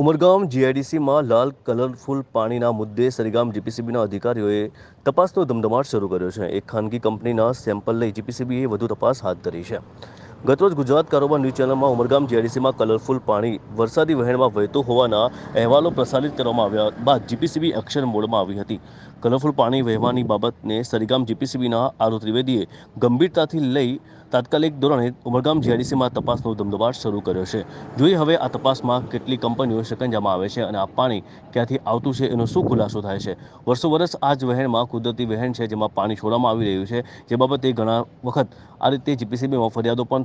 ઉમરગામ જીઆઈડીસીમાં લાલ colourful પાણીના મુદ્દે સરીગામ જીપીસીબીના અધિકારીઓએ તપાસનો ધમધમાટ શરૂ કર્યો છે. એક ખાનગી કંપનીના સેમ્પલ લઈ જીપીસીબીએ વધુ તપાસ હાથ ધરી છે. ગતરોજ ગુજરાત કારોબાર ન્યૂઝ ચેનલમાં ઉમરગામ જીઆઈડીસીમાં કલરફુલ પાણી, વરસાદી વહેણમાં વહેતું હોવાના અહેવાલો પ્રસારિત કરવામાં આવ્યા બાદ જીપીસીબી એક્શન મોડમાં આવી હતી. કલરફુલ પાણી વહેવાની બાબતને સરીગામ જીપીસીબીના આરુ ત્રિવેદીએ ગંભીરતાથી લઈ તાત્કાલિક ધોરણે ઉમરગામ જીઆઈડીસીમાં તપાસનો ધમધમાટ શરૂ કર્યો છે. જોઈએ હવે આ તપાસમાં કેટલી કંપનીઓ શકંજામાં આવે છે અને આ પાણી ક્યાંથી આવતું છે એનો શું ખુલાસો થાય છે. વર્ષો વર્ષ આ જ વહેણમાં કુદરતી વહેણ છે જેમાં પાણી છોડવામાં આવી રહ્યું છે. જે બાબતે ઘણા વખત આ રીતે જીપીસીબીમાં ફરિયાદો પણ